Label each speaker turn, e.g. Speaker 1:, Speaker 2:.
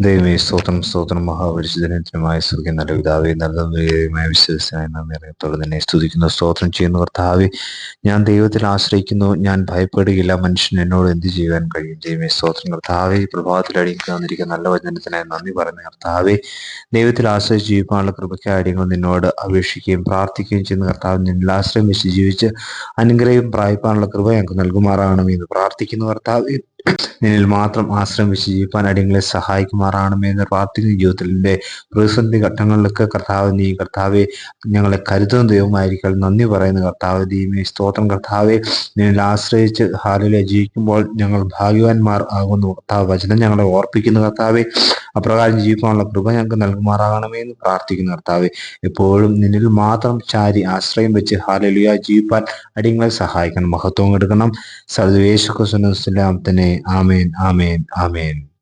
Speaker 1: ദൈവമേ സ്തോത്രം സ്തോത്രം. മഹാപരിശുദ്ധനത്തിനുമായ സുഖി നല്ല പിതാവേ നല്ലതുമായ വിശ്വസനായ അറിയത്തോടെ നിന്നെ സ്തുതിക്കുന്നു സ്തോത്രം ചെയ്യുന്ന കർത്താവെ. ഞാൻ ദൈവത്തിൽ ആശ്രയിക്കുന്നു ഞാൻ ഭയപ്പെടുകയില്ല മനുഷ്യൻ എന്നോട് എന്ത് ചെയ്യാൻ കഴിയും? ദൈവമേ സ്തോത്രം കർത്താവെ. പ്രഭാതത്തിൽ അടിക്ക് വന്നിരിക്കുന്ന നല്ല വചനത്തിനായി നന്ദി പറയുന്ന കർത്താവെ. ദൈവത്തിൽ ആശ്രയിച്ച് ജീവിക്കാനുള്ള കൃപയ്ക്കാര്യങ്ങൾ നിന്നോട് അപേക്ഷിക്കുകയും പ്രാർത്ഥിക്കുകയും ചെയ്യുന്ന കർത്താവ്. നിന്നിൽ ആശ്രയം വെച്ച് ജീവിച്ച് അനുഗ്രഹം പ്രായപ്പാനുള്ള കൃപ ഞങ്ങൾക്ക് നൽകുമാറാകണമെന്ന് പ്രാർത്ഥിക്കുന്ന കർത്താവെ. നിന്നിൽ മാത്രം ആശ്രയം വെച്ച് ജീവിക്കാൻ അടിയങ്ങളെ സഹായിക്കുമാറാണമേ എന്ന് പ്രാർത്ഥിക്കുന്ന ജീവിതത്തിന്റെ പ്രതിസന്ധി ഘട്ടങ്ങളിലൊക്കെ കർത്താവ് നീ കർത്താവെ ഞങ്ങളെ കരുതുന്ന ദൈവമായിരിക്കും നന്ദി പറയുന്ന കർത്താവ് ദീമേ സ്തോത്രം കർത്താവെ. നിന്നിൽ ആശ്രയിച്ച് ഹാലിലെ ജീവിക്കുമ്പോൾ ഞങ്ങൾ ഭാഗ്യവാന്മാർ ആകുന്നു. കർത്താവ് വചനം ഞങ്ങളെ ഓർപ്പിക്കുന്ന കർത്താവെ. അപ്രകാരം ജീവിക്കാനുള്ള കൃപ ഞങ്ങൾക്ക് നൽകുമാറാകണമേ എന്ന് പ്രാർത്ഥിക്കുന്ന കർത്താവെ. എപ്പോഴും നിന്നിൽ മാത്രം ചാരി ആശ്രയം വെച്ച് ഹാലലിയ ജീവിപ്പാൻ അടിയങ്ങളെ സഹായിക്കണം. മഹത്വം എടുക്കണം സർവേശു തന്നെ ആമേൻ ആമേൻ ആമേൻ.